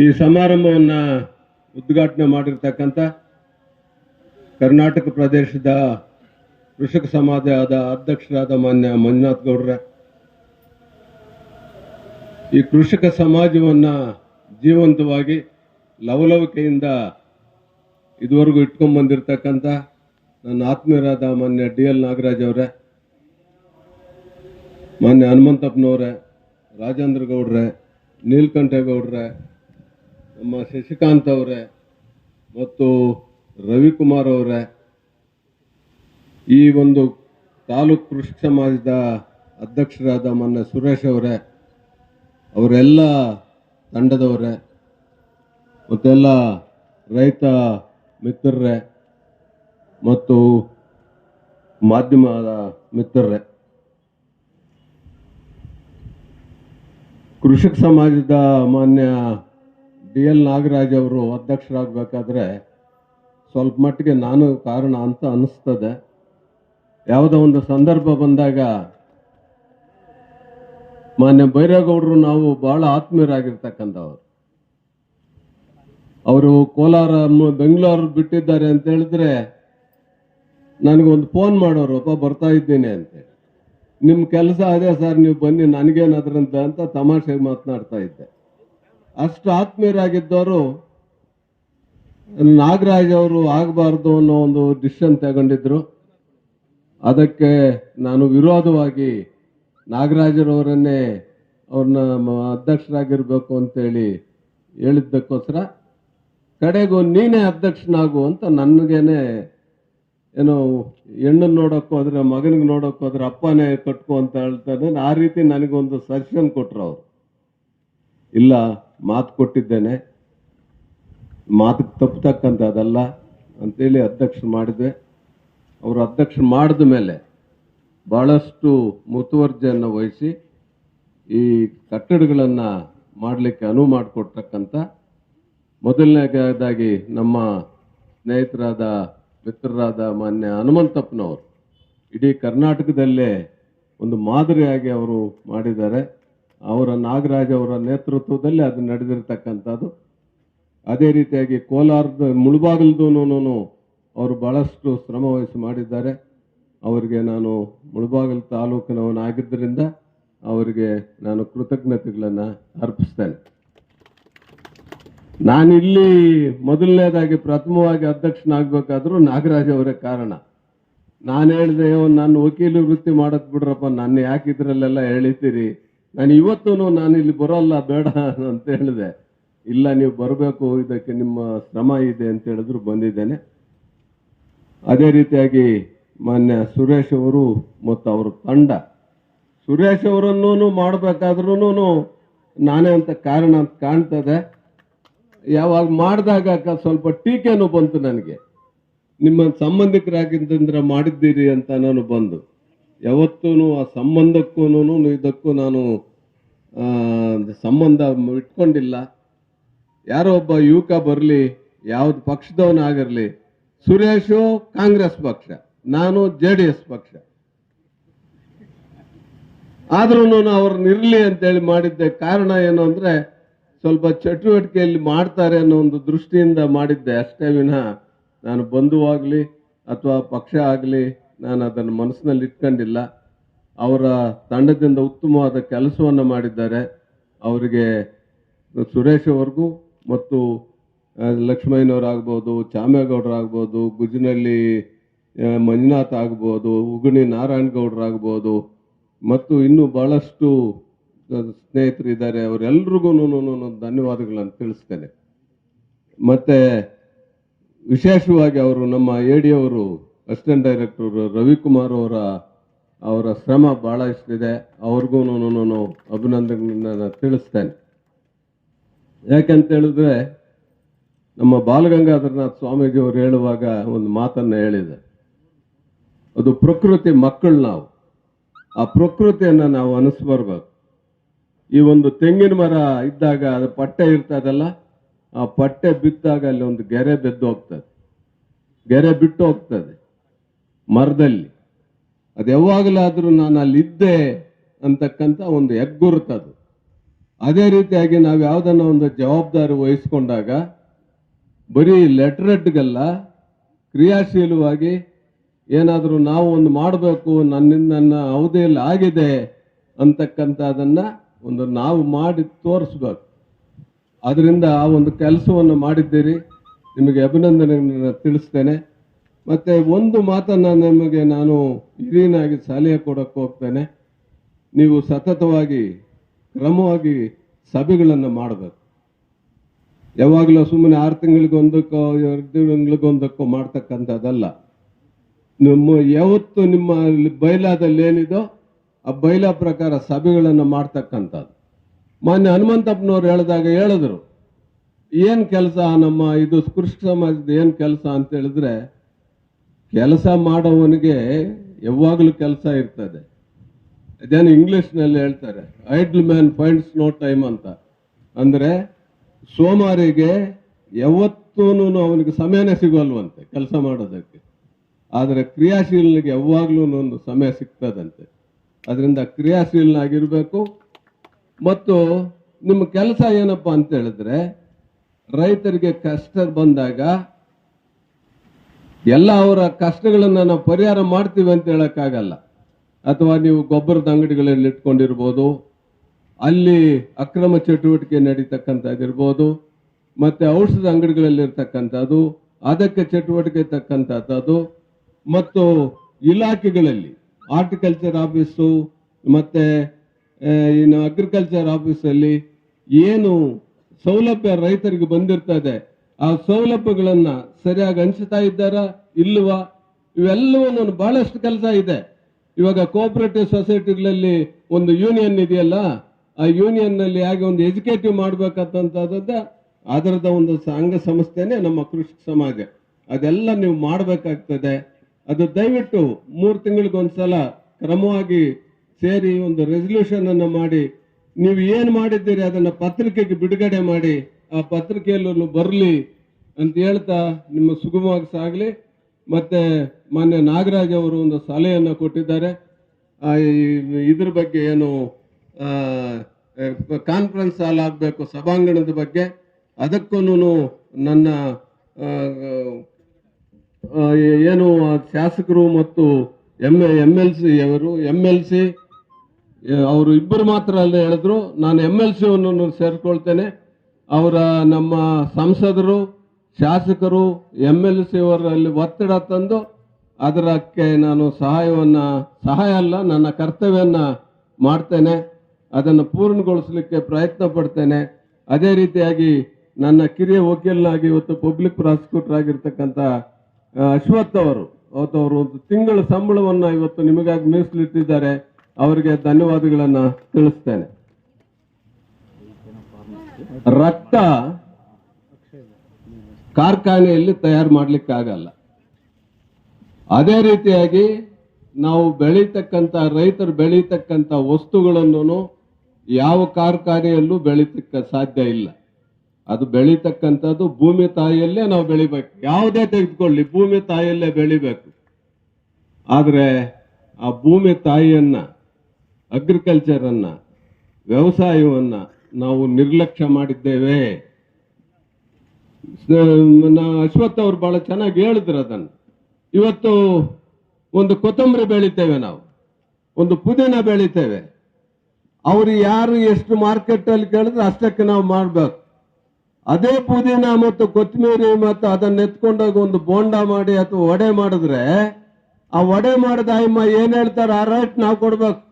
ಈ ಸಮಾರಂಭವನ್ನು ಉದ್ಘಾಟನೆ ಮಾಡಿರ್ತಕ್ಕಂಥ ಕರ್ನಾಟಕ ಪ್ರದೇಶದ ಕೃಷಿಕ ಸಮಾಜದ ಅಧ್ಯಕ್ಷರಾದ ಮಾನ್ಯ ಮಂಜುನಾಥ್ ಗೌಡ್ರೆ. ಈ ಕೃಷಿಕ ಸಮಾಜವನ್ನ ಜೀವಂತವಾಗಿ ಲವಲವಿಕೆಯಿಂದ ಇದುವರೆಗೂ ಇಟ್ಕೊಂಡ್ ಬಂದಿರತಕ್ಕಂಥ ನನ್ನ ಆತ್ಮೀಯರಾದ ಮಾನ್ಯ ಡಿ ಎಲ್ ನಾಗರಾಜ್ ಅವರೇ, ಮಾನ್ಯ ಹನುಮಂತಪ್ಪನವ್ರೆ, ರಾಜೇಂದ್ರ ಗೌಡ್ರೆ ನೀಲ್ಕಂಠೇಗೌಡ್ರೆ ನಮ್ಮ ಶಶಿಕಾಂತ್ ಅವರೇ ಮತ್ತು ರವಿಕುಮಾರ್ ಅವರೇ. ಈ ಒಂದು ತಾಲೂಕು ಕೃಷಿ ಸಮಾಜದ ಅಧ್ಯಕ್ಷರಾದ ಮೊನ್ನೆ ಸುರೇಶ್ ಅವರೇ, ಅವರೆಲ್ಲ ತಂಡದವರೇ ಮತ್ತೆಲ್ಲ ರೈತ ಮಿತ್ರರೇ ಮತ್ತು ಮಾಧ್ಯಮದ ಮಿತ್ರರೇ. ಕೃಷಿಕ ಸಮಾಜದ ಮಾನ್ಯ ಡಿ ಎಲ್ ನಾಗರಾಜ್ ಅವರು ಅಧ್ಯಕ್ಷರಾಗಬೇಕಾದ್ರೆ ಸ್ವಲ್ಪ ಮಟ್ಟಿಗೆ ನಾನು ಕಾರಣ ಅಂತ ಅನ್ನಿಸ್ತದೆ ಯಾವುದೋ ಒಂದು ಸಂದರ್ಭ ಬಂದಾಗ ಮಾನ್ಯ ಬೈರೇಗೌಡರು ನಾವು ಬಹಳ ಆತ್ಮೀಯರಾಗಿರ್ತಕ್ಕಂಥವ್ರು. ಅವರು ಕೋಲಾರ ಬೆಂಗಳೂರು ಬಿಟ್ಟಿದ್ದಾರೆ ಅಂತ ಹೇಳಿದ್ರೆ ನನಗೊಂದು ಫೋನ್ ಮಾಡೋರು, ಅಪ್ಪ, ಬರ್ತಾ ಇದ್ದೀನಿ ಅಂತೇಳಿ ನಿಮ್ಮ ಕೆಲಸ ಅದೇ ಸರ್, ನೀವು ಬನ್ನಿ ನನಗೇನಾದ್ರಂತ ಅಂತ ತಮಾಷೆಗೆ ಮಾತನಾಡ್ತಾ ಇದ್ದೆ. ಅಷ್ಟು ಆತ್ಮೀಯರಾಗಿದ್ದವರು ನಾಗರಾಜ್ ಅವರು ಆಗಬಾರ್ದು ಅನ್ನೋ ಒಂದು ಡಿಸಿಷನ್ ತಗೊಂಡಿದ್ರು. ಅದಕ್ಕೆ ನಾನು ವಿರೋಧವಾಗಿ ನಾಗರಾಜರವರನ್ನೇ ಅವ್ರನ್ನ ಅಧ್ಯಕ್ಷರಾಗಿರ್ಬೇಕು ಅಂತೇಳಿ ಹೇಳಿದ್ದಕ್ಕೋಸ್ಕರ, ಕಡೆಗೂ ನೀನೇ ಅಧ್ಯಕ್ಷನಾಗು ಅಂತ ನನಗೇನೆ ಏನೋ ಹೆಣ್ಣನ್ನು ನೋಡಕ್ ಮಗನಿಗೆ ನೋಡೋಕ್ಕೋದ್ರೆ ಅಪ್ಪನೇ ಕಟ್ಕೊ ಅಂತ ಹೇಳ್ತಾನೆ. ಆ ರೀತಿ ನನಗೊಂದು ಸಜೆಷನ್ ಕೊಟ್ರು ಅವರು. ಇಲ್ಲ ಮಾತು ಕೊಟ್ಟಿದ್ದೇನೆ. ಮಾತು ತಪ್ಪತಕ್ಕಂಥದ್ದಲ್ಲ ಅಂತೇಳಿ ಅಧ್ಯಕ್ಷ ಮಾಡಿದ್ವಿ ಅವರು ಅಧ್ಯಕ್ಷ ಮಾಡಿದ ಮೇಲೆ ಬಹಳಷ್ಟು ಮುತುವರ್ಜಿಯನ್ನು ವಹಿಸಿ ಈ ಕಟ್ಟಡಗಳನ್ನು ಮಾಡಲಿಕ್ಕೆ ಅನುವು ಮಾಡಿಕೊಡ್ತಕ್ಕಂಥ ಮೊದಲನೇದಾಗಿ ನಮ್ಮ ಸ್ನೇಹಿತರಾದ, ಮಿತ್ರರಾದ ಮಾನ್ಯ ಹನುಮಂತಪ್ಪನವರು ಇಡೀ ಕರ್ನಾಟಕದಲ್ಲೇ ಒಂದು ಮಾದರಿಯಾಗಿ ಅವರು ಮಾಡಿದ್ದಾರೆ. ಅವರ ನಾಗರಾಜ್ ಅವರ ನೇತೃತ್ವದಲ್ಲಿ ಅದು ನಡೆದಿರ್ತಕ್ಕಂಥದ್ದು. ಅದೇ ರೀತಿಯಾಗಿ ಕೋಲಾರದ ಮುಳುಬಾಗಿಲ್ದೂನು ಅವರು ಬಹಳಷ್ಟು ಶ್ರಮ ವಹಿಸಿ ಮಾಡಿದ್ದಾರೆ. ಅವರಿಗೆ ನಾನು ಮುಳುಬಾಗಿಲು ತಾಲೂಕಿನವನಾಗಿದ್ದರಿಂದ ಅವರಿಗೆ ನಾನು ಕೃತಜ್ಞತೆಗಳನ್ನು ಅರ್ಪಿಸ್ತೇನೆ. ನಾನಿಲ್ಲಿ ಮೊದಲನೇದಾಗಿ ಪ್ರಥಮವಾಗಿ ಅಧ್ಯಕ್ಷನಾಗಬೇಕಾದ್ರೂ ನಾಗರಾಜ್ ಅವರೇ ಕಾರಣ. ನಾನು ಹೇಳಿದೆ ನಾನು ವಕೀಲ ವೃತ್ತಿ ಮಾಡಕ್ ಬಿಡ್ರಪ್ಪ, ನನ್ನ ಯಾಕೆ ಇದರಲ್ಲೆಲ್ಲ ಎಳಿತೀರಿ ನಾನು ಇವತ್ತು ನಾನು ಇಲ್ಲಿ ಬರೋಲ್ಲ, ಬೇಡ ಅಂತ ಹೇಳಿದೆ. ಇಲ್ಲ, ನೀವು ಬರಬೇಕು, ಇದಕ್ಕೆ ನಿಮ್ಮ ಶ್ರಮ ಇದೆ ಅಂತ ಹೇಳಿದ್ರು ಬಂದಿದ್ದೇನೆ. ಅದೇ ರೀತಿಯಾಗಿ ಮಾನ್ಯ ಸುರೇಶ್ ಅವರು ಮತ್ತು ಅವರ ತಂಡ. ಸುರೇಶ್ ಅವರನ್ನೂ ಮಾಡಬೇಕಾದ್ರೂ ನಾನೇ ಅಂತ ಕಾರಣ ಅಂತ ಕಾಣ್ತದೆ. ಯಾವಾಗ ಮಾಡಿದಾಗ ಸ್ವಲ್ಪ ಟೀಕೆನೂ ಬಂತು ನನಗೆ. ನಿಮ್ಮ ಸಂಬಂಧಿಕರಾಗಿದ್ದಂದ್ರೆ ಮಾಡಿದ್ದೀರಿ ಅಂತ ನಾನು ಬಂದು. ಯಾವತ್ತೂ ಆ ಸಂಬಂಧಕ್ಕೂ ಇದಕ್ಕೂ ನಾನು ಸಂಬಂಧ ಇಟ್ಕೊಂಡಿಲ್ಲ ಯಾರೋ ಒಬ್ಬ ಯುವಕ ಬರಲಿ, ಯಾವ್ದು ಪಕ್ಷದವನಾಗಿರಲಿ ಸುರೇಶು ಕಾಂಗ್ರೆಸ್ ಪಕ್ಷ, ನಾನು ಜೆ ಡಿ ಎಸ್ ಪಕ್ಷ. ಆದ್ರೂ ಅವ್ರನ್ನ ಇರಲಿ ಅಂತೇಳಿ ಮಾಡಿದ್ದೆ. ಕಾರಣ ಏನು ಅಂದ್ರೆ, ಸ್ವಲ್ಪ ಚಟುವಟಿಕೆಯಲ್ಲಿ ಮಾಡ್ತಾರೆ ಅನ್ನೋ ಒಂದು ದೃಷ್ಟಿಯಿಂದ ಮಾಡಿದ್ದೆ. ಅಷ್ಟೇ ವಿನಃ, ನಾನು ಬಂಧುವಾಗ್ಲಿ, ಅಥವಾ ಪಕ್ಷ ಆಗಲಿ, ನಾನು ಅದನ್ನು ಮನಸ್ಸಿನಲ್ಲಿ ಇಟ್ಕೊಂಡಿಲ್ಲ. ಅವರ ತಂಡದಿಂದ ಉತ್ತಮವಾದ ಕೆಲಸವನ್ನು ಮಾಡಿದ್ದಾರೆ. ಅವರಿಗೆ ಸುರೇಶ್ ಅವ್ರಿಗೂ ಮತ್ತು ಲಕ್ಷ್ಮಯ್ಯನವರಾಗ್ಬೋದು ಚಾಮೇಗೌಡರಾಗ್ಬೋದು ಗುಜಿನಲ್ಲಿ ಮಂಜುನಾಥ್ ಆಗ್ಬೋದು, ಉಗುಣಿ ನಾರಾಯಣಗೌಡರಾಗ್ಬೋದು ಮತ್ತು ಇನ್ನೂ ಭಾಳಷ್ಟು ಸ್ನೇಹಿತರು ಇದ್ದಾರೆ ಅವರೆಲ್ರಿಗೂ ಧನ್ಯವಾದಗಳನ್ನು ತಿಳಿಸ್ತೇನೆ. ಮತ್ತು ವಿಶೇಷವಾಗಿ ಅವರು ನಮ್ಮ ಎ ಡಿ ಅವರು, ಅಸಿಸ್ಟೆಂಟ್ ಡೈರೆಕ್ಟರ್ ರವಿಕುಮಾರ್ ಅವರ ಅವರ ಶ್ರಮ ಬಹಳ ಇಷ್ಟಿದೆ. ಅವ್ರಿಗೂ ಅಭಿನಂದನೆಗಳನ್ನು ತಿಳಿಸ್ತೇನೆ. ಯಾಕೆಂತ ಹೇಳಿದ್ರೆ, ನಮ್ಮ ಬಾಲಗಂಗಾಧರನಾಥ್ ಸ್ವಾಮೀಜಿ ಅವರು ಹೇಳುವಾಗ ಒಂದು ಮಾತನ್ನ ಹೇಳಿದೆ ಅದು ಪ್ರಕೃತಿ ಮಕ್ಕಳು ನಾವು. ಆ ಪ್ರಕೃತಿಯನ್ನ ನಾವು ಅನಿಸ್ಬರ್ಬೇಕು. ಈ ಒಂದು ತೆಂಗಿನ ಮರ ಇದ್ದಾಗ ಅದು ಪಟ್ಟೆ ಇರ್ತದಲ್ಲ, ಆ ಪಟ್ಟೆ ಬಿದ್ದಾಗ ಅಲ್ಲಿ ಒಂದು ಗೆರೆ ಬೆದ್ದು ಹೋಗ್ತದೆ. ಗೆರೆ ಬಿಟ್ಟು ಹೋಗ್ತದೆ ಮರದಲ್ಲಿ. ಅದು ಯಾವಾಗಲಾದರೂ ನಾನು ಅಲ್ಲಿದ್ದೆ ಅಂತಕ್ಕಂಥ ಒಂದು ಹೆಗ್ಗುರುತದು ಅದೇ. ರೀತಿಯಾಗಿ ನಾವು ಯಾವುದನ್ನ ಒಂದು ಜವಾಬ್ದಾರಿ ವಹಿಸ್ಕೊಂಡಾಗ ಬರೀ ಲೆಟ್ರೆಟ್ಗಲ್ಲ, ಕ್ರಿಯಾಶೀಲವಾಗಿ ಏನಾದರೂ ನಾವು ಒಂದು ಮಾಡಬೇಕು, ನನ್ನಿಂದ ನನ್ನ ಅವಧಿಯಲ್ಲಿ ಆಗಿದೆ ಅಂತಕ್ಕಂಥದ್ದನ್ನ ಒಂದು ನಾವು ಮಾಡಿ ತೋರಿಸ್ಬೇಕು. ಅದರಿಂದ ಆ ಒಂದು ಕೆಲಸವನ್ನು ಮಾಡಿದ್ದೀರಿ. ನಿಮಗೆ ಅಭಿನಂದನೆ ತಿಳಿಸ್ತೇನೆ. ಮತ್ತೆ ಒಂದು ಮಾತನ್ನು ನಿಮಗೆ ನಾನು ಹಿರಿಯನಾಗಿ ಸಲಹೆ ಕೊಡಕ್ಕೆ ಹೋಗ್ತೇನೆ. ನೀವು ಸತತವಾಗಿ, ಕ್ರಮವಾಗಿ ಸಭೆಗಳನ್ನು ಮಾಡಬೇಕು. ಯಾವಾಗಲೂ ಸುಮ್ಮನೆ ಆರು ತಿಂಗಳಿಗೊಂದಕ್ಕೋ, ಎರಡು ತಿಂಗಳಿಗೊಂದಕ್ಕೋ ಮಾಡ್ತಕ್ಕಂಥದ್ದಲ್ಲ. ನಿಮ್ಮ ಯಾವತ್ತು ನಿಮ್ಮ ಬೈಲಾದಲ್ಲಿ ಏನಿದೋ, ಆ ಬೈಲಾ ಪ್ರಕಾರ ಸಭೆಗಳನ್ನು ಮಾಡ್ತಕ್ಕಂಥದ್ದು. ಮಾನ್ಯ ಹನುಮಂತಪ್ಪನವ್ರು ಹೇಳಿದಾಗ ಹೇಳಿದ್ರು. ಏನು ಕೆಲಸ ನಮ್ಮ ಇದು ಕೃಷಿ ಸಮಾಜದ ಏನು ಕೆಲಸ ಅಂತ ಹೇಳಿದ್ರೆ ಕೆಲಸ ಮಾಡೋವನಿಗೆ ಯಾವಾಗಲೂ ಕೆಲಸ ಇರ್ತದೆ. ಅದೇನು ಇಂಗ್ಲಿಷ್ನಲ್ಲಿ ಹೇಳ್ತಾರೆ idle man finds no time ಅಂತ. ಅಂದ್ರೆ ಸೋಮಾರಿಗೆ ಯಾವತ್ತೂ ಅವನಿಗೆ ಸಮಯನೇ ಸಿಗೋಲ್ವಂತೆ ಕೆಲಸ ಮಾಡೋದಕ್ಕೆ. ಆದರೆ ಕ್ರಿಯಾಶೀಲನಿಗೆ ಯಾವಾಗಲೂ ಒಂದು ಸಮಯ ಸಿಗ್ತದಂತೆ. ಅದರಿಂದ ಕ್ರಿಯಾಶೀಲನಾಗಿರಬೇಕು. ಮತ್ತು ನಿಮ್ಮ ಕೆಲಸ ಏನಪ್ಪ ಅಂತ ಹೇಳಿದ್ರೆ, ರೈತರಿಗೆ ಕಷ್ಟ ಬಂದಾಗ ಎಲ್ಲ ಅವರ ಕಷ್ಟಗಳನ್ನು ನಾವು ಪರಿಹಾರ ಮಾಡ್ತೀವಿ ಅಂತ ಹೇಳೋಕ್ಕಾಗಲ್ಲ. ಅಥವಾ ನೀವು ಗೊಬ್ಬರದ ಅಂಗಡಿಗಳಲ್ಲಿ ಇಟ್ಕೊಂಡಿರ್ಬೋದು, ಅಲ್ಲಿ ಅಕ್ರಮ ಚಟುವಟಿಕೆ ನಡೀತಕ್ಕಂಥದ್ದಿರ್ಬೋದು ಮತ್ತೆ ಔಷಧ ಅಂಗಡಿಗಳಲ್ಲಿ ಇರ್ತಕ್ಕಂಥದ್ದು, ಅದಕ್ಕೆ ಚಟುವಟಿಕೆ ತಕ್ಕಂಥದ್ದು ಮತ್ತು ಇಲಾಖೆಗಳಲ್ಲಿ ಆರ್ಟಿಕಲ್ಚರ್ ಆಫೀಸು, ಮತ್ತೆ ಇನ್ನು ಅಗ್ರಿಕಲ್ಚರ್ ಆಫೀಸಲ್ಲಿ ಏನು ಸೌಲಭ್ಯ ರೈತರಿಗೆ ಬಂದಿರ್ತದೆ ಆ ಸೌಲಭ್ಯಗಳನ್ನ ಸರಿಯಾಗಿ ಹಂಚುತ್ತಾ ಇದ್ದಾರಾ ಇಲ್ವಾ? ಇವೆಲ್ಲವೂ ಬಹಳಷ್ಟು ಕೆಲಸ ಇದೆ. ಇವಾಗ ಕೋಆಪರೇಟಿವ್ ಸೊಸೈಟಿಗಳಲ್ಲಿ ಒಂದು ಯೂನಿಯನ್ ಇದೆಯಲ್ಲ, ಆ ಯೂನಿಯನ್ನಲ್ಲಿ ಹಾಗೆ ಒಂದು ಎಜುಕೇಟಿವ್ ಮಾಡ್ಬೇಕಂತಂತದ ಅದರದ ಒಂದು ಸಂಘ ಸಂಸ್ಥೆನೆ ನಮ್ಮ ಕೃಷಿ ಸಮಾಜ. ಅದೆಲ್ಲ ನೀವು ಮಾಡಬೇಕಾಗ್ತದೆ. ಅದು ದಯವಿಟ್ಟು ಮೂರು ತಿಂಗಳಿಗೊಂದ್ಸಲ ಕ್ರಮವಾಗಿ ಸೇರಿ ಒಂದು ರೆಸಲ್ಯೂಷನ್ ಅನ್ನು ಮಾಡಿ, ನೀವು ಏನು ಮಾಡಿದ್ದೀರಿ ಅದನ್ನು ಪತ್ರಿಕೆಗೆ ಬಿಡುಗಡೆ ಮಾಡಿ ಆ ಪತ್ರಿಕೆಯಲ್ಲೂ ಬರಲಿ ಅಂತ ಹೇಳ್ತಾ ನಿಮ್ಮ ಸುಗಮವಾಗಿ ಸಾಗಲಿ. ಮತ್ತೆ ಮಾನ್ಯ ನಾಗರಾಜ್ ಅವರು ಒಂದು ಸಲಹೆಯನ್ನು ಕೊಟ್ಟಿದ್ದಾರೆ. ಇದ್ರ ಬಗ್ಗೆ ಏನು ಕಾನ್ಫರೆನ್ಸ್ ಹಾಲ್ ಆಗಬೇಕು, ಸಭಾಂಗಣದ ಬಗ್ಗೆ. ಅದಕ್ಕೂ ನನ್ನ ಏನು ಶಾಸಕರು ಮತ್ತು ಎಂ ಎಂ ಎಲ್ ಸಿ ಅವರು ಎಂ ಎಲ್ ಸಿ ಅವರು ಇಬ್ಬರು ಮಾತ್ರ ಅಲ್ಲದೆ ಹೇಳಿದ್ರು. ನಾನು ಎಂ ಎಲ್ ಸಿ ಸೇರ್ಕೊಳ್ತೇನೆ. ಅವರ ನಮ್ಮ ಸಂಸದರು, ಶಾಸಕರು ಎಂ ಎಲ್ ಸಿ ಅವರಲ್ಲಿ ಒತ್ತಡ ತಂದು ಅದರಕ್ಕೆ ನಾನು ಸಹಾಯವನ್ನು, ಸಹಾಯ ಅಲ್ಲ, ನನ್ನ ಕರ್ತವ್ಯವನ್ನು ಮಾಡ್ತೇನೆ. ಅದನ್ನು ಪೂರ್ಣಗೊಳಿಸಲಿಕ್ಕೆ ಪ್ರಯತ್ನ ಪಡ್ತೇನೆ. ಅದೇ ರೀತಿಯಾಗಿ ನನ್ನ ಕಿರಿಯ ವಕೀಲನಾಗಿ ಇವತ್ತು ಪಬ್ಲಿಕ್ ಪ್ರಾಸಿಕ್ಯೂಟರ್ ಆಗಿರ್ತಕ್ಕಂಥ ಅಶ್ವಥ್ ಅವರು. ಅವತ್ತು ಅವರು ಒಂದು ತಿಂಗಳ ಸಂಬಳವನ್ನು ಇವತ್ತು ನಿಮಗಾಗಿ ಮೀಸಲಿಟ್ಟಿದ್ದಾರೆ. ಅವರಿಗೆ ಧನ್ಯವಾದಗಳನ್ನು ತಿಳಿಸ್ತೇನೆ. ರಕ್ತ ಕಾರ್ಖಾನೆಯಲ್ಲಿ ತಯಾರು ಮಾಡ್ಲಿಕ್ಕೆ ಆಗಲ್ಲ ಅದೇ ರೀತಿಯಾಗಿ ನಾವು ಬೆಳೀತಕ್ಕಂಥ, ರೈತರು ಬೆಳೀತಕ್ಕಂಥ ವಸ್ತುಗಳನ್ನು ಯಾವ ಕಾರ್ಖಾನೆಯಲ್ಲೂ ಬೆಳೀತಕ್ಕ ಸಾಧ್ಯ ಇಲ್ಲ. ಅದು ಬೆಳೀತಕ್ಕಂಥದ್ದು ಭೂಮಿ ತಾಯಿಯಲ್ಲೇ ನಾವು ಬೆಳಿಬೇಕು. ಯಾವುದೇ ತೆಗೆದುಕೊಳ್ಳಿ, ಭೂಮಿ ತಾಯಿಯಲ್ಲೇ ಬೆಳಿಬೇಕು. ಆದರೆ ಆ ಭೂಮಿ ತಾಯಿಯನ್ನ ಅಗ್ರಿಕಲ್ಚರ್ ವ್ಯವಸಾಯವನ್ನು ವ್ಯವಸಾಯವನ್ನ ನಾವು ನಿರ್ಲಕ್ಷ್ಯ ಮಾಡಿದ್ದೇವೆ. ಅಶ್ವಥ್ ಅವ್ರು ಬಹಳ ಚೆನ್ನಾಗಿ ಹೇಳಿದ್ರು ಅದನ್ನು. ಇವತ್ತು ಒಂದು ಕೊತ್ತಂಬರಿ ಬೆಳಿತೇವೆ ನಾವು. ಒಂದು ಪುದೀನ ಬೆಳಿತೇವೆ. ಅವ್ರು ಯಾರು ಎಷ್ಟು ಮಾರ್ಕೆಟ್ ಅಲ್ಲಿ ಕೇಳಿದ್ರೆ ಅಷ್ಟಕ್ಕೆ ನಾವು ಮಾಡ್ಬೇಕು. ಅದೇ ಪುದೀನ ಮತ್ತು ಕೊತ್ತಂಬರಿ ಮತ್ತು ಅದನ್ನ ಎತ್ಕೊಂಡೋಗಿ ಒಂದು ಬೋಂಡ ಮಾಡಿ ಅಥವಾ ವಡೆ ಮಾಡಿದ್ರೆ, ಆ ವಡೆ ಮಾಡಿದ ಅಯ್ಯಮ್ಮ ಏನ್ ಹೇಳ್ತಾರೆ, ಆ ರೇಟ್ ನಾವು ಕೊಡ್ಬೇಕು.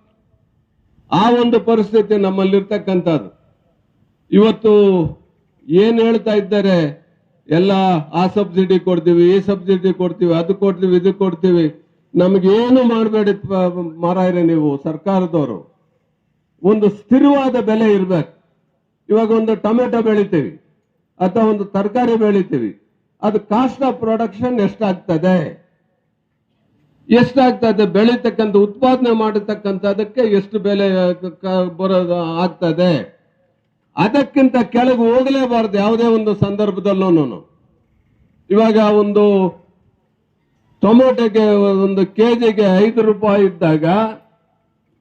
ಆ ಒಂದು ಪರಿಸ್ಥಿತಿ ನಮ್ಮಲ್ಲಿರ್ತಕ್ಕಂಥದ್ದು. ಇವತ್ತು ಏನ್ ಹೇಳ್ತಾ ಇದ್ದಾರೆ? ಎಲ್ಲ ಆ ಸಬ್ಸಿಡಿ ಕೊಡ್ತೀವಿ, ಈ ಸಬ್ಸಿಡಿ ಕೊಡ್ತೀವಿ, ಅದು ಕೊಡ್ತೀವಿ, ಇದು ಕೊಡ್ತೀವಿ. ನಮಗೇನು ಮಾಡಬೇಡಿ ಮಾರಾಯರೆ ನೀವು, ಸರ್ಕಾರದವರು. ಒಂದು ಸ್ಥಿರವಾದ ಬೆಲೆ ಇರಬೇಕು. ಇವಾಗ ಒಂದು ಟೊಮೆಟೊ ಬೆಳಿತೀವಿ, ಅಥವಾ ಒಂದು ತರಕಾರಿ ಬೆಳಿತೀವಿ. ಅದು ಕಾಸ್ಟ್ ಆಫ್ ಪ್ರೊಡಕ್ಷನ್ ಎಷ್ಟಾಗ್ತದೆ? ಎಷ್ಟಾಗ್ತದೆ? ಬೆಳೀತಕ್ಕಂಥ, ಉತ್ಪಾದನೆ ಮಾಡತಕ್ಕಂಥದಕ್ಕೆ ಎಷ್ಟು ಬೆಲೆ ಬರೋದು ಆಗ್ತದೆ? ಅದಕ್ಕಿಂತ ಕೆಳಗೆ ಹೋಗಲೇಬಾರದು ಯಾವುದೇ ಒಂದು ಸಂದರ್ಭದಲ್ಲೂ ಇವಾಗ ಒಂದು ಟೊಮೊಟೊಗೆ ಒಂದು ಕೆ ಜಿಗೆ ಐದು ರೂಪಾಯಿ ಇದ್ದಾಗ,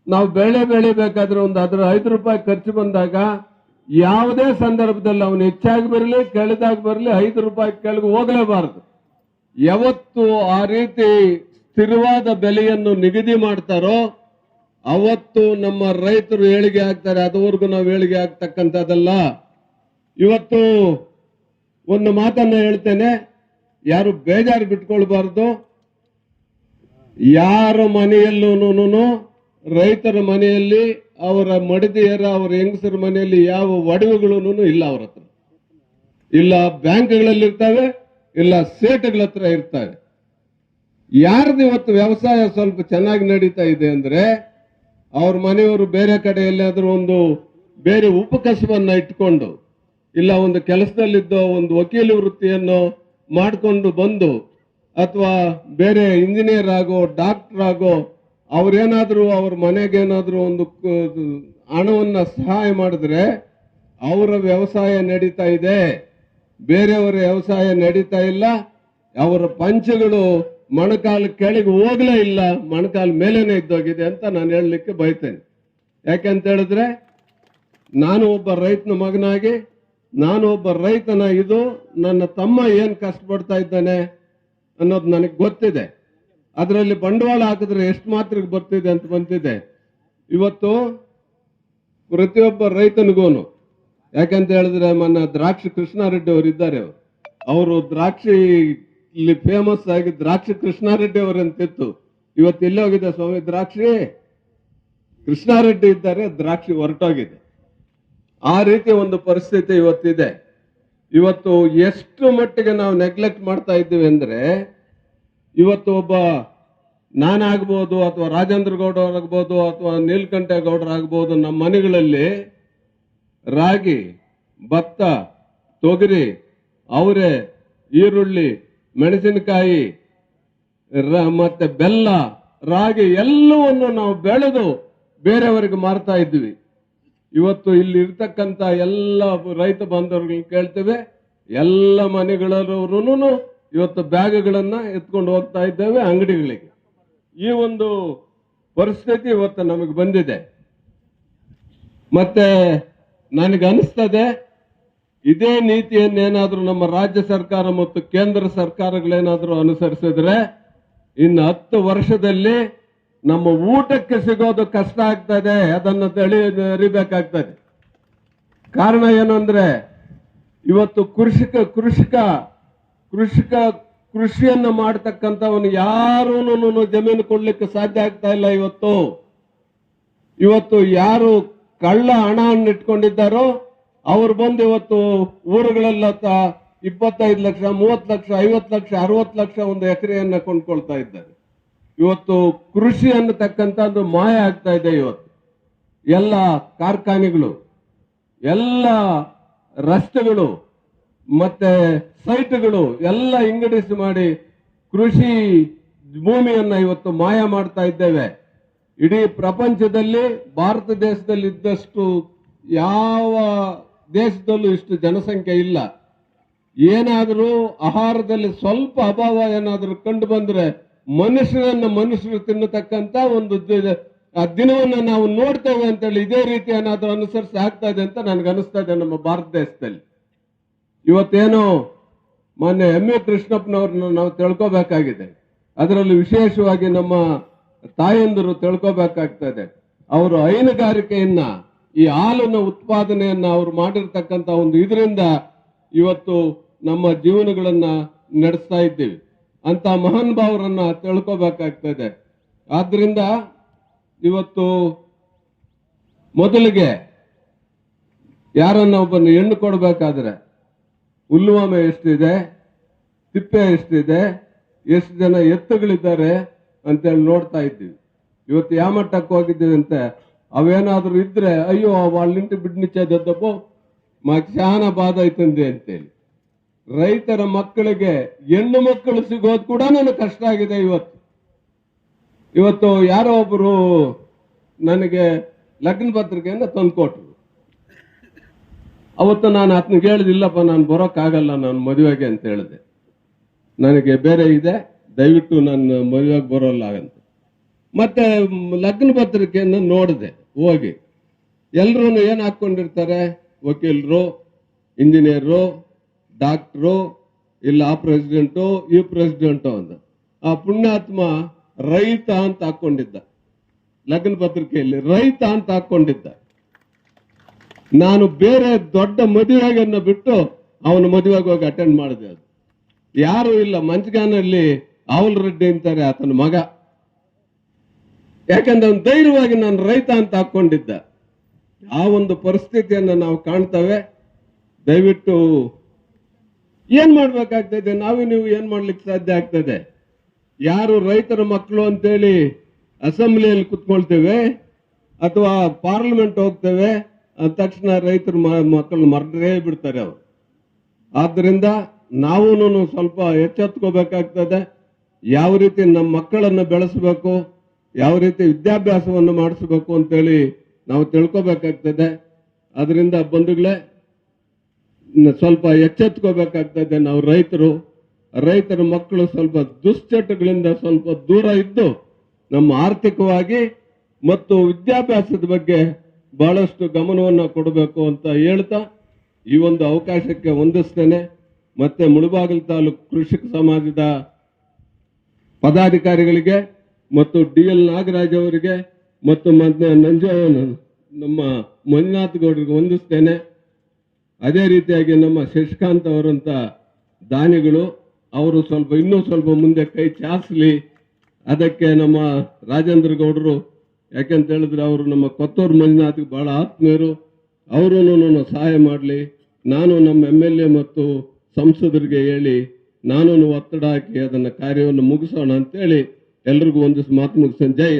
ನಾವು ಬೆಳೆ ಬೆಳಿಬೇಕಾದ್ರೆ ಒಂದು ಅದರ ಐದು ರೂಪಾಯಿ ಖರ್ಚು ಬಂದಾಗ, ಯಾವುದೇ ಸಂದರ್ಭದಲ್ಲಿ ಅವನು ಹೆಚ್ಚಾಗಿ ಬರಲಿ, ಕೆಳದಾಗಿ ಬರಲಿ, ಐದು ರೂಪಾಯಿ ಕೆಳಗೆ ಹೋಗಲೇಬಾರದು. ಯಾವತ್ತು ಆ ರೀತಿ ಸ್ಥಿರವಾದ ಬೆಲೆಯನ್ನು ನಿಗದಿ ಮಾಡ್ತಾರೋ ಅವತ್ತು ನಮ್ಮ ರೈತರು ಏಳಿಗೆ ಆಗ್ತಾರೆ, ಅದುವರೆಗೂ ನಾವು ಏಳಿಗೆ ಆಗ್ತಕ್ಕಂಥದ್ದಲ್ಲ. ಇವತ್ತು ಒಂದು ಮಾತನ್ನ ಹೇಳ್ತೇನೆ, ಯಾರು ಬೇಜಾರು ಬಿಟ್ಕೊಳ್ಬಾರ್ದು. ಯಾರ ಮನೆಯಲ್ಲೂ ರೈತರ ಮನೆಯಲ್ಲಿ, ಅವರ ಮಡದಿಯರ, ಅವರ ಹೆಂಗಸರ ಮನೆಯಲ್ಲಿ ಯಾವ ಒಡವೆಗಳೂ ಇಲ್ಲ ಅವ್ರ ಹತ್ರ. ಇಲ್ಲ ಬ್ಯಾಂಕ್ಗಳಲ್ಲಿ ಇರ್ತವೆ ಇಲ್ಲ ಸೇಟುಗಳ ಹತ್ರ ಇರ್ತವೆ. ಯಾರ್ದು ಇವತ್ತು ವ್ಯವಸಾಯ ಸ್ವಲ್ಪ ಚೆನ್ನಾಗಿ ನಡೀತಾ ಇದೆ ಅಂದ್ರೆ ಅವ್ರ ಮನೆಯವರು ಬೇರೆ ಕಡೆ ಎಲ್ಲಾದರೂ ಒಂದು ಬೇರೆ ಉಪಕಸವನ್ನ ಇಟ್ಕೊಂಡು, ಇಲ್ಲ ಒಂದು ಕೆಲಸದಲ್ಲಿದ್ದ ಒಂದು ವಕೀಲ ವೃತ್ತಿಯನ್ನು ಮಾಡಿಕೊಂಡು ಬಂದು, ಅಥವಾ ಬೇರೆ ಇಂಜಿನಿಯರ್ ಆಗೋ ಡಾಕ್ಟರ್ ಆಗೋ, ಅವರೇನಾದರೂ ಅವ್ರ ಮನೆಗೇನಾದರೂ ಒಂದು ಹಣವನ್ನು ಹಣವನ್ನ ಸಹಾಯ ಮಾಡಿದ್ರೆ ಅವರ ವ್ಯವಸಾಯ ನಡೀತಾ ಇದೆ. ಬೇರೆಯವರ ವ್ಯವಸಾಯ ನಡೀತಾ ಇಲ್ಲ. ಅವರ ಪಂಚಗಳು ಮೊಣಕಾಲು ಕೆಳಗೆ ಹೋಗ್ಲೇ ಇಲ್ಲ, ಮೊಣಕಾಲು ಮೇಲೇನೆ ಇದ್ದೋಗಿದೆ ಅಂತ ನಾನು ಹೇಳಲಿಕ್ಕೆ ಬಯತೇನೆ. ಯಾಕೆಂತ ಹೇಳಿದ್ರೆ, ನಾನು ಒಬ್ಬ ರೈತನ ಮಗನಾಗಿ, ನಾನು ಒಬ್ಬ ರೈತನ ಇದು, ನನ್ನ ತಮ್ಮ ಏನ್ ಕಷ್ಟಪಡ್ತಾ ಇದ್ದಾನೆ ಅನ್ನೋದು ನನಗೆ ಗೊತ್ತಿದೆ. ಅದರಲ್ಲಿ ಬಂಡವಾಳ ಹಾಕಿದ್ರೆ ಎಷ್ಟು ಮಾತ್ರಕ್ಕೆ ಬರ್ತಿದೆ ಅಂತ ಬಂತಿದೆ. ಇವತ್ತು ಪ್ರತಿಯೊಬ್ಬ ರೈತನಿಗೂನು ಯಾಕಂತ ಹೇಳಿದ್ರೆ, ಮೊನ್ನೆ ದ್ರಾಕ್ಷಿ ಕೃಷ್ಣಾರೆಡ್ಡಿ ಅವರು ಇದ್ದಾರೆ ಅವರು ಅವರು ದ್ರಾಕ್ಷಿ ಇಲ್ಲಿ ಫೇಮಸ್ ಆಗಿ ದ್ರಾಕ್ಷಿ ಕೃಷ್ಣಾರೆಡ್ಡಿ ಅವರಂತಿತ್ತು. ಇವತ್ತು ಎಲ್ಲಿ ಹೋಗಿದೆ ಸ್ವಾಮಿ ದ್ರಾಕ್ಷಿ? ಕೃಷ್ಣಾರೆಡ್ಡಿ ಇದ್ದಾರೆ, ದ್ರಾಕ್ಷಿ ಹೊರಟೋಗಿದೆ. ಆ ರೀತಿ ಒಂದು ಪರಿಸ್ಥಿತಿ ಇವತ್ತಿದೆ. ಇವತ್ತು ಎಷ್ಟು ಮಟ್ಟಿಗೆ ನಾವು ನೆಗ್ಲೆಕ್ಟ್ ಮಾಡ್ತಾ ಇದ್ದೀವಿ ಅಂದ್ರೆ, ಇವತ್ತು ಒಬ್ಬ ನಾನಾಗ್ಬೋದು ಅಥವಾ ರಾಜೇಂದ್ರ ಗೌಡ ಆಗ್ಬೋದು ಅಥವಾ ನೀಲಕಂಠೇಗೌಡರಾಗ್ಬೋದು ನಮ್ಮ ಮನೆಗಳಲ್ಲಿ ರಾಗಿ, ಭತ್ತ, ತೊಗರಿ, ಅವರೆ, ಈರುಳ್ಳಿ ಮೆಣಸಿನಕಾಯಿ ಮತ್ತೆ ಬೆಲ್ಲ, ರಾಗಿ ಎಲ್ಲವನ್ನು ನಾವು ಬೆಳೆದು ಬೇರೆಯವರಿಗೆ ಮಾರ್ತಾ ಇದ್ವಿ. ಇವತ್ತು ಇಲ್ಲಿ ಇರ್ತಕ್ಕಂತ ಎಲ್ಲ ರೈತ ಬಾಂಧವರುಗಳನ್ನ ಕೇಳ್ತೇವೆ, ಎಲ್ಲ ಮನೆಗಳವರೂ ಇವತ್ತು ಬ್ಯಾಗ್ಗಳನ್ನ ಎತ್ಕೊಂಡು ಹೋಗ್ತಾ ಇದ್ದೇವೆ ಅಂಗಡಿಗಳಿಗೆ. ಈ ಒಂದು ಪರಿಸ್ಥಿತಿ ಇವತ್ತು ನಮಗೆ ಬಂದಿದೆ. ಮತ್ತೆ ನನಗೆ ಅನಿಸ್ತದೆ ಇದೇ ನೀತಿಯನ್ನೇನಾದರೂ ನಮ್ಮ ರಾಜ್ಯ ಸರ್ಕಾರ ಮತ್ತು ಕೇಂದ್ರ ಸರ್ಕಾರಗಳೇನಾದರೂ ಅನುಸರಿಸಿದ್ರೆ ಇನ್ನು ಹತ್ತು ವರ್ಷದಲ್ಲಿ ನಮ್ಮ ಊಟಕ್ಕೆ ಸಿಗೋದು ಕಷ್ಟ ಆಗ್ತದೆ, ಅದನ್ನು ತಳಿ ಅರಿಬೇಕಾಗ್ತದೆ ಕಾರಣ ಏನು ಅಂದ್ರೆ ಇವತ್ತು ಕೃಷಿಕ ಕೃಷಿಕ ಕೃಷಿಕ ಕೃಷಿಯನ್ನು ಮಾಡ್ತಕ್ಕಂಥವನು ಯಾರೂ ಜಮೀನು ಕೊಡ್ಲಿಕ್ಕೆ ಸಾಧ್ಯ ಆಗ್ತಾ ಇಲ್ಲ ಇವತ್ತು. ಇವತ್ತು ಯಾರು ಕಳ್ಳ ಹಣವನ್ನು ಇಟ್ಕೊಂಡಿದ್ದಾರೋ ಅವ್ರು ಬಂದು ಇವತ್ತು ಊರುಗಳೆಲ್ಲ ಇಪ್ಪತ್ತೈದು ಲಕ್ಷ, ಮೂವತ್ತು ಲಕ್ಷ, ಐವತ್ತು ಲಕ್ಷ, ಅರವತ್ತು ಲಕ್ಷ ಒಂದು ಎಕರೆಯನ್ನ ಕೊಂಡ್ಕೊಳ್ತಾ ಇದ್ದಾರೆ. ಇವತ್ತು ಕೃಷಿ ಅನ್ನತಕ್ಕಂಥದ್ದು ಮಾಯ ಆಗ್ತಾ ಇದೆ ಇವತ್ತು. ಎಲ್ಲ ಕಾರ್ಖಾನೆಗಳು, ಎಲ್ಲ ರಸ್ತೆಗಳು, ಮತ್ತೆ ಸೈಟ್ಗಳು ಎಲ್ಲ ಇಂಗಡಿಸಿ ಮಾಡಿ ಕೃಷಿ ಭೂಮಿಯನ್ನ ಇವತ್ತು ಮಾಯ ಮಾಡ್ತಾ ಇದ್ದೇವೆ. ಇಡೀ ಪ್ರಪಂಚದಲ್ಲಿ, ಭಾರತ ದೇಶದಲ್ಲಿ ಇದ್ದಷ್ಟು ಯಾವ ದೇಶದಲ್ಲೂ ಇಷ್ಟು ಜನಸಂಖ್ಯೆ ಇಲ್ಲ. ಏನಾದರೂ ಆಹಾರದಲ್ಲಿ ಸ್ವಲ್ಪ ಅಭಾವ ಏನಾದರೂ ಕಂಡು ಬಂದ್ರೆ ಮನುಷ್ಯನನ್ನು ಮನುಷ್ಯರು ತಿನ್ನತಕ್ಕಂತ ಒಂದು ಆ ದಿನವನ್ನು ನಾವು ನೋಡ್ತೇವೆ ಅಂತೇಳಿ ಇದೇ ರೀತಿ ಏನಾದರೂ ಅನುಸರಿಸಿ ಆಗ್ತಾ ಇದೆ ಅಂತ ನನಗೆ ಅನಿಸ್ತಾ ಇದೆ ನಮ್ಮ ಭಾರತ ದೇಶದಲ್ಲಿ. ಇವತ್ತೇನೋ ಮೊನ್ನೆ ಎಂ ಎ ಕೃಷ್ಣಪ್ಪನವ್ರನ್ನ ನಾವು ತಿಳ್ಕೊಬೇಕಾಗಿದೆ. ಅದರಲ್ಲಿ ವಿಶೇಷವಾಗಿ ನಮ್ಮ ತಾಯಂದಿರು ತಿಳ್ಕೋಬೇಕಾಗ್ತದೆ ಅವರು ಹೈನುಗಾರಿಕೆಯನ್ನ ಈ ಹಾಲನ್ನು ಉತ್ಪಾದನೆಯನ್ನ ಅವರು ಮಾಡಿರ್ತಕ್ಕಂಥ ಒಂದು ಇದರಿಂದ ಇವತ್ತು ನಮ್ಮ ಜೀವನಗಳನ್ನ ನಡೆಸ್ತಾ ಇದ್ದೀವಿ. ಅಂತ ಮಹಾನ್ ಭಾವರನ್ನ ತಿಳ್ಕೋಬೇಕಾಗ್ತದೆ. ಆದ್ರಿಂದ ಇವತ್ತು ಮೊದಲಿಗೆ ಯಾರನ್ನ ಒಬ್ಬನ ಹೆಣ್ಣು ಕೊಡಬೇಕಾದ್ರೆ ಹುಲ್ಲುವಾಮೆ ಎಷ್ಟಿದೆ, ತಿಪ್ಪೆ ಎಷ್ಟಿದೆ, ಎಷ್ಟು ಜನ ಎತ್ತುಗಳಿದ್ದಾರೆ ಅಂತೇಳಿ ನೋಡ್ತಾ ಇದ್ದೀವಿ. ಇವತ್ತು ಯಾವ ಮಟ್ಟಕ್ಕೆ ಹೋಗಿದ್ದೀವಿ ಅಂತ ಅವೇನಾದರೂ ಇದ್ರೆ, ಅಯ್ಯೋ వాళ్ళಿಂటి ಬಿಡ್ನಿಚ್ಚ ದದ್ದಪ್ಪೋ ಮಾಕ್ ಶಾನ ಬಾಧ ಆಯ್ತಂದೆ ಅಂತೇಳಿ. ರೈತರ ಮಕ್ಕಳಿಗೆ ಹೆಣ್ಣು ಮಕ್ಕಳು ಸಿಗೋದು ಕೂಡ ನನಗೆ ಕಷ್ಟ ಆಗಿದೆ ಇವತ್ತು. ಇವತ್ತು ಯಾರೋ ಒಬ್ಬರು ನನಗೆ ಲಗ್ನ ಪತ್ರಿಕೆಯನ್ನು ತಂದುಕೊಟ್ರು. ಅವತ್ತು ನಾನು ಆತನಿಗೆ ಹೇಳಿದಿಲ್ಲಪ್ಪ ನಾನು ಬರೋಕ್ಕಾಗಲ್ಲ, ನಾನು ಮದುವೆಗೆ ಅಂತ ಹೇಳಿದೆ. ನನಗೆ ಬೇರೆ ಇದೆ, ದಯವಿಟ್ಟು ನಾನು ಮದುವೆಗೆ ಬರೋಲ್ಲ ಅಂತ. ಮತ್ತೆ, ಲಗ್ನ ಪತ್ರಿಕೆಯನ್ನು ನೋಡಿದೆ. ಹೋಗಿ. ಎಲ್ರೂ ಏನ್ ಹಾಕೊಂಡಿರ್ತಾರೆ ವಕೀಲರು ಇಂಜಿನಿಯರು ಡಾಕ್ಟ್ರು, ಇಲ್ಲ ಆ ಪ್ರೆಸಿಡೆಂಟು, ಈ ಪ್ರೆಸಿಡೆಂಟು ಅಂತ. ಆ ಪುಣ್ಯಾತ್ಮ ರೈತ ಅಂತ ಹಾಕೊಂಡಿದ್ದ ಲಗ್ನ ಪತ್ರಿಕೆಯಲ್ಲಿ ರೈತ ಅಂತ ಹಾಕೊಂಡಿದ್ದ ನಾನು ಬೇರೆ ದೊಡ್ಡ ಮದುವೆಗನ್ನ ಬಿಟ್ಟು ಅವನ ಮದುವೆಗೆ ಹೋಗಿ ಅಟೆಂಡ್ ಮಾಡಿದೆ ಅದು. ಯಾರು ಇಲ್ಲ, ಮಂಚಗಾನಲ್ಲಿ ಅವಲ್ ರೆಡ್ಡಿ ಅಂತಾರೆ ಆತನ ಮಗ. ಯಾಕಂದ್ರೆ ಅವನು ಧೈರ್ಯವಾಗಿ ನಾನು ರೈತ ಅಂತ ಹಾಕೊಂಡಿದ್ದ. ಆ ಒಂದು ಪರಿಸ್ಥಿತಿಯನ್ನು ನಾವು ಕಾಣ್ತೇವೆ. ದಯವಿಟ್ಟು ಏನ್ ಮಾಡ್ಬೇಕಾಗ್ತದೆ? ನಾವೇ ನೀವು ಏನ್ ಮಾಡ್ಲಿಕ್ಕೆ ಸಾಧ್ಯ ಆಗ್ತದೆ? ಯಾರು ರೈತರ ಮಕ್ಕಳು ಅಂತೇಳಿ ಅಸೆಂಬ್ಲಿಯಲ್ಲಿ ಕುತ್ಕೊಳ್ತೇವೆ? ಅಥವಾ ಪಾರ್ಲಿಮೆಂಟ್ ಹೋಗ್ತೇವೆ? ಅಂದ ತಕ್ಷಣ ರೈತರ ಮಕ್ಕಳು ಮರಡೇ ಬಿಡ್ತಾರೆ ಅವರು. ಆದ್ರಿಂದ ನಾವು ಸ್ವಲ್ಪ ಎಚ್ಚೆತ್ಕೋಬೇಕಾಗ್ತದೆ. ಯಾವ ರೀತಿ ನಮ್ಮ ಮಕ್ಕಳನ್ನು ಬೆಳೆಸಬೇಕು? ಯಾವ ರೀತಿ ವಿದ್ಯಾಭ್ಯಾಸವನ್ನು ಮಾಡಿಸಬೇಕು ಅಂತೇಳಿ ನಾವು ತಿಳ್ಕೊಬೇಕಾಗ್ತದೆ. ಅದರಿಂದ ಬಂಧುಗಳೇ ಸ್ವಲ್ಪ ಎಚ್ಚೆತ್ಕೋಬೇಕಾಗ್ತದೆ ನಾವು ರೈತರು. ರೈತರ ಮಕ್ಕಳು ಸ್ವಲ್ಪ ದುಶ್ಚಟಗಳಿಂದ ಸ್ವಲ್ಪ ದೂರ ಇದ್ದು ನಮ್ಮ ಆರ್ಥಿಕವಾಗಿ ಮತ್ತು ವಿದ್ಯಾಭ್ಯಾಸದ ಬಗ್ಗೆ ಬಹಳಷ್ಟು ಗಮನವನ್ನು ಕೊಡಬೇಕು ಅಂತ ಹೇಳ್ತಾ ಈ ಒಂದು ಅವಕಾಶಕ್ಕೆ ಹೊಂದಿಸ್ತೇನೆ ಮತ್ತೆ ಮುಳುಬಾಗಿಲು ತಾಲೂಕು ಕೃಷಿಕ ಸಮಾಜದ ಪದಾಧಿಕಾರಿಗಳಿಗೆ ಮತ್ತು ಡಿ ಎಲ್ ನಾಗರಾಜ್ ಅವರಿಗೆ ಮತ್ತು ಮತ್ತೆ ನಮ್ಮ ಮಂಜುನಾಥ್ ಗೌಡರಿಗೆ ವಂದಿಸ್ತೇನೆ. ಅದೇ ರೀತಿಯಾಗಿ ನಮ್ಮ ಶಶಿಕಾಂತ್ ಅವರಂತ ದಾನಿಗಳು, ಅವರು ಸ್ವಲ್ಪ ಇನ್ನೂ ಸ್ವಲ್ಪ ಮುಂದೆ ಕೈ ಚಾಚಲಿ. ಅದಕ್ಕೆ ನಮ್ಮ ರಾಜೇಂದ್ರ ಗೌಡರು, ಯಾಕೆಂತ ಹೇಳಿದ್ರೆ ಅವರು ನಮ್ಮ ಕೊತ್ತೂರು ಮಂಜುನಾಥ್ಗೆ ಬಹಳ ಆತ್ಮೀಯರು. ಅವರು ಸಹಾಯ ಮಾಡಲಿ. ನಾನು ನಮ್ಮ ಎಂ ಎಲ್ ಎ ಮತ್ತು ಸಂಸದರಿಗೆ ಹೇಳಿ ನಾನು ಒತ್ತಡ ಹಾಕಿ ಅದನ್ನು ಕಾರ್ಯವನ್ನು ಮುಗಿಸೋಣ ಅಂತೇಳಿ ಎಲ್ರಿಗೂ ಒಂದು ಮಾತು ಮುಗಿಸ್ತೇನೆ. ಜೈ